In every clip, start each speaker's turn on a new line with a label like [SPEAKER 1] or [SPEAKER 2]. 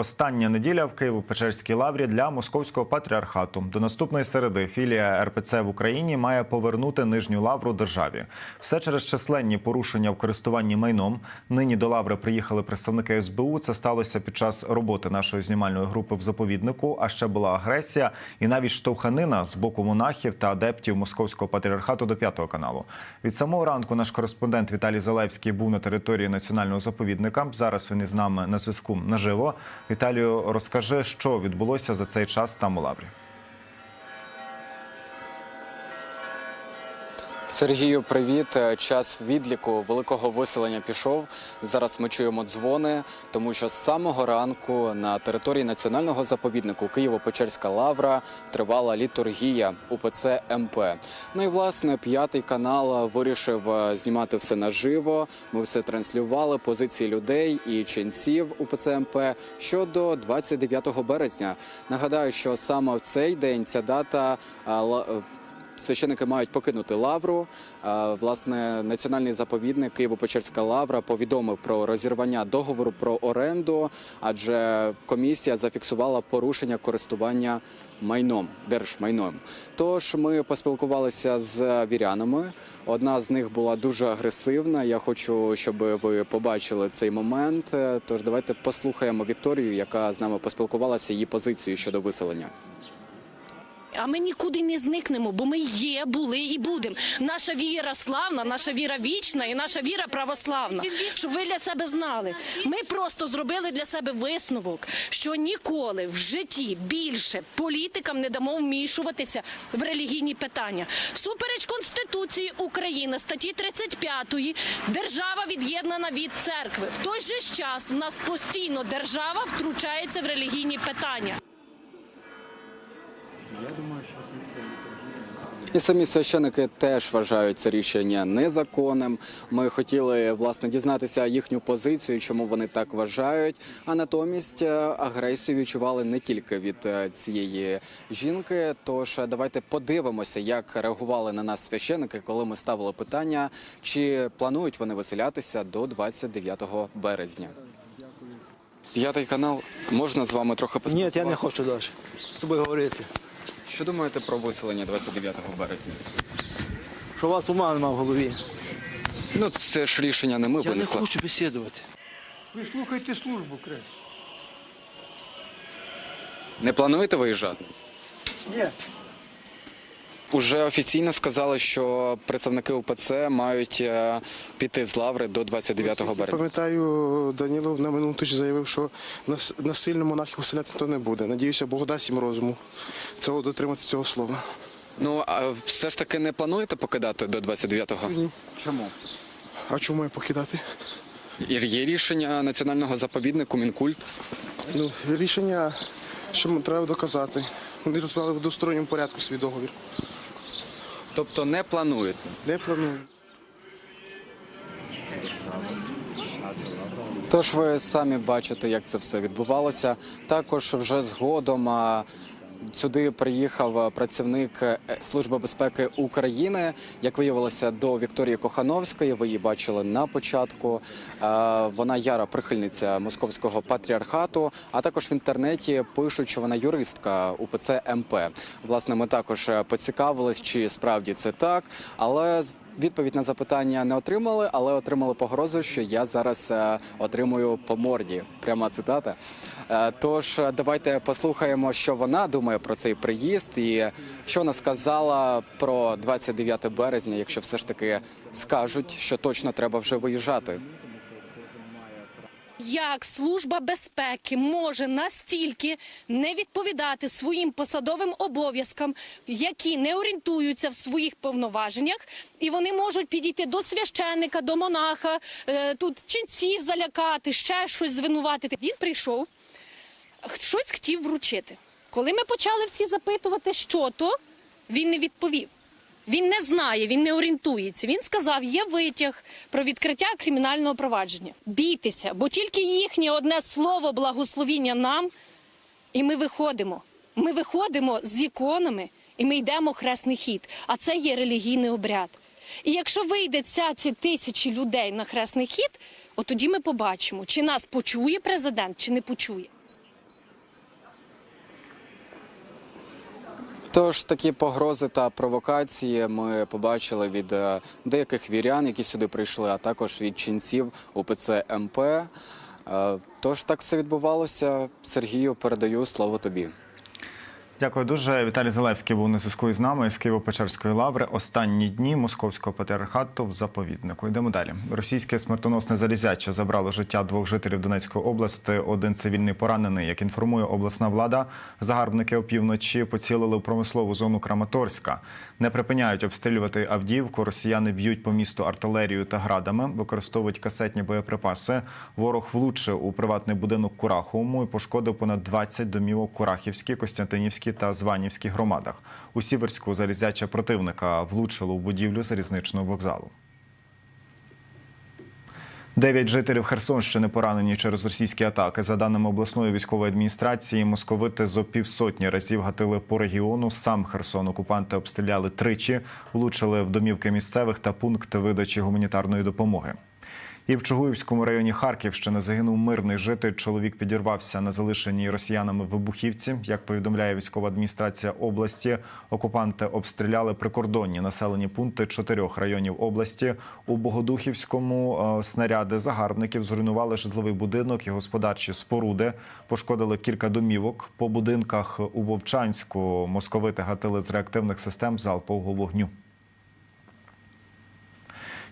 [SPEAKER 1] Остання неділя в Києво-Печерській лаврі для московського патріархату. До наступної середи філія РПЦ в Україні має повернути нижню лавру державі. Все через численні порушення в користуванні майном. Нині до лаври приїхали представники СБУ. Це сталося під час роботи нашої знімальної групи в заповіднику. А ще була агресія і навіть штовханина з боку монахів та адептів московського патріархату до п'ятого каналу. Від самого ранку наш кореспондент Віталій Залевський був на території національного заповідника. Зараз він із нами на зв'язку наживо. Віталію, розкажи, що відбулося за цей час там у лаврі.
[SPEAKER 2] Сергію, привіт. Е, Час відліку великого виселення пішов. Зараз ми чуємо дзвони, тому що з самого ранку на території національного заповіднику Києво-Печерська лавра тривала літургія УПЦ МП. Ну і власне п'ятий канал вирішив е, знімати все наживо. Ми все транслювали позиції людей і ченців УПЦ МП щодо 29 березня. Нагадаю, що саме в цей день ця дата е, Священики мають покинути лавру. Е, Власне, національний заповідник Києво-Печерська лавра повідомив про розірвання договору про оренду, адже комісія зафіксувала порушення користування майном, держмайном. Тож ми поспілкувалися з вірянами. Одна з них була дуже агресивна. Я хочу, щоб ви побачили цей момент. Е, Тож давайте послухаємо Вікторію, яка з нами поспілкувалася її позицію щодо виселення.
[SPEAKER 3] А ми нікуди не зникнемо, бо ми є, були і будемо. Наша віра славна, наша віра вічна і наша віра православна. Щоб ви для себе знали. Ми просто зробили для себе висновок, що ніколи в житті більше політикам не дамо вмішуватися в релігійні питання. Всупереч Конституції України, статті 35, держава від'єднана від церкви. В той же час в нас постійно держава втручається в релігійні питання.
[SPEAKER 2] І самі священики теж вважають це рішення незаконним. Ми хотіли власне дізнатися їхню позицію, чому вони так вважають. А натомість е, агресію відчували не тільки від е, цієї жінки. Тож е, давайте подивимося, як реагували на нас священики, коли ми ставили питання, чи планують вони виселятися до 29 березня. П'ятий канал можна з вами трохи
[SPEAKER 4] Ні, я не хочу далі з тобою говорити.
[SPEAKER 2] Що думаєте про виселення 29 березня?
[SPEAKER 4] Що у вас ума нема в голові.
[SPEAKER 2] Ну це ж рішення не ми
[SPEAKER 4] Я не
[SPEAKER 2] винесли.
[SPEAKER 4] хочу бесідувати.
[SPEAKER 5] Ви слухайте службу краще.
[SPEAKER 2] Не плануєте виїжджати?
[SPEAKER 5] Ні.
[SPEAKER 2] Уже офіційно сказали, що представники УПЦ мають е, піти з лаври до 29 березня.
[SPEAKER 6] Пам'ятаю, Данілов на минулу тиждень заявив, що нас- насильно монахів виселяти то не буде. Надіюся, Бог дасть їм розуму цього дотриматися цього слова.
[SPEAKER 2] Ну а все ж таки не плануєте покидати до 29-го?
[SPEAKER 6] Ні.
[SPEAKER 2] Чому?
[SPEAKER 6] А чому я покидати?
[SPEAKER 2] І Є рішення національного заповіднику Мінкульт.
[SPEAKER 6] Ну, рішення, що треба доказати. Вони розклали в двосторонньому порядку свій договір.
[SPEAKER 2] Тобто не плануєте.
[SPEAKER 6] Не планую.
[SPEAKER 2] Тож ви самі бачите, як це все відбувалося. Також вже згодом сюди приїхав працівник е, Служби безпеки України. Як виявилося, до Вікторії Кохановської. Ви її бачили на початку. Вона яра прихильниця московського патріархату. А також в інтернеті пишуть, що вона юристка УПЦ МП. Власне, ми також е, поцікавились, чи справді це так, але Відповідь на запитання не отримали, але отримали погрозу, що я зараз е, отримую по морді. Пряма цитата. Е, Тож е, давайте послухаємо, що вона думає про цей приїзд, і що вона сказала про 29 березня, якщо все ж таки скажуть, що точно треба вже виїжджати.
[SPEAKER 3] Як служба безпеки може настільки не відповідати своїм посадовим обов'язкам, які не орієнтуються в своїх повноваженнях, і вони можуть підійти до священника, до монаха, е, тут ченців залякати, ще щось звинуватити. Він прийшов, щось хотів вручити. Коли ми почали всі запитувати, що то, він не відповів. Він не знає, він не орієнтується. Він сказав, є витяг про відкриття кримінального провадження. Бійтеся, бо тільки їхнє одне слово благословіння нам, і ми виходимо. Ми виходимо з іконами, і ми йдемо хресний хід. А це є релігійний обряд. І якщо вийде ця ці тисячі людей на хресний хід, от тоді ми побачимо, чи нас почує президент, чи не почує.
[SPEAKER 2] Тож такі погрози та провокації ми побачили від е, деяких вірян, які сюди прийшли, а також від ченців УПЦ МП. Е, Тож так все відбувалося. Сергію, передаю слово тобі.
[SPEAKER 1] Дякую дуже. Віталій Залевський був на зв'язку із нами з Києво-Печерської лаври. Останні дні московського патріархату в заповіднику. Йдемо далі. Російське смертоносне залізяче забрало життя двох жителів Донецької області. Один цивільний поранений. Як інформує обласна влада, загарбники опівночі поцілили в промислову зону Краматорська. Не припиняють обстрілювати Авдіївку. Росіяни б'ють по місту артилерією та градами, використовують касетні боєприпаси. Ворог влучив у приватний будинок Кураховому і пошкодив понад 20 домівок Курахівській, Костянтинівській та Званівській громадах. У Сіверську залізяче противника влучило в будівлю залізничного вокзалу. Дев'ять жителів Херсонщини поранені через російські атаки. За даними обласної військової адміністрації, московити зо півсотні разів гатили по регіону. Сам Херсон окупанти обстріляли тричі, влучили в домівки місцевих та пункти видачі гуманітарної допомоги. І в Чугуївському районі Харківщини загинув мирний житель. Чоловік підірвався на залишеній росіянами вибухівці. Як повідомляє військова адміністрація області, окупанти обстріляли прикордонні населені пункти чотирьох районів області. У Богодухівському е, снаряди загарбників зруйнували житловий будинок і господарчі споруди, пошкодили кілька домівок. По будинках у Вовчанську московити гатили з реактивних систем залпового вогню.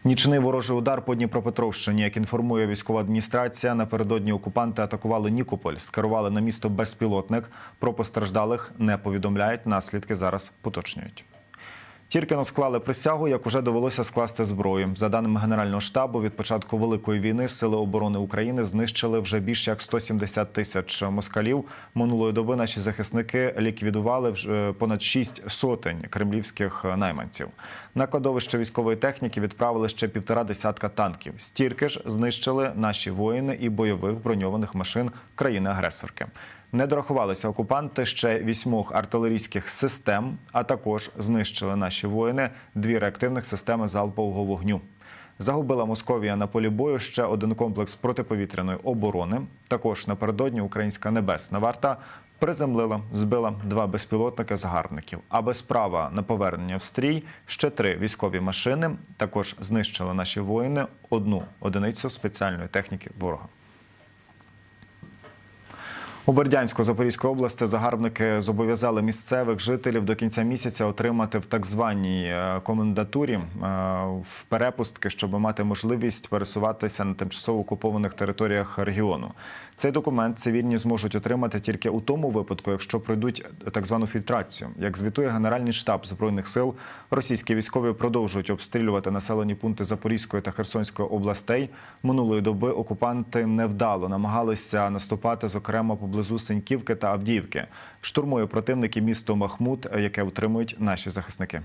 [SPEAKER 1] Нічний ворожий удар по Дніпропетровщині, як інформує військова адміністрація, напередодні окупанти атакували Нікополь, скерували на місто безпілотник. Про постраждалих не повідомляють. Наслідки зараз поточнюють. Тільки но склали присягу, як уже довелося скласти зброю. За даними Генерального штабу, від початку великої війни сили оборони України знищили вже більше як 170 тисяч москалів. Минулої доби наші захисники ліквідували вже понад 6 сотень кремлівських найманців. На кладовище військової техніки відправили ще півтора десятка танків. Стільки ж знищили наші воїни і бойових броньованих машин країни-агресорки. Не дорахувалися окупанти ще вісьмох артилерійських систем, а також знищили наші воїни дві реактивних системи залпового вогню. Загубила Московія на полі бою ще один комплекс протиповітряної оборони. Також напередодні українська небесна варта приземлила, збила два безпілотники загарбників. А без права на повернення в стрій ще три військові машини. Також знищили наші воїни одну одиницю спеціальної техніки ворога. У Бердянську Запорізької області загарбники зобов'язали місцевих жителів до кінця місяця отримати в так званій е, комендатурі е, в перепустки, щоб мати можливість пересуватися на тимчасово окупованих територіях регіону. Цей документ цивільні зможуть отримати тільки у тому випадку, якщо пройдуть так звану фільтрацію. Як звітує Генеральний штаб збройних сил, російські військові продовжують обстрілювати населені пункти Запорізької та Херсонської областей. Минулої доби окупанти невдало намагалися наступати, зокрема поблизу Сеньківки та Авдіївки. Штурмує противники місто Махмуд, яке утримують наші захисники.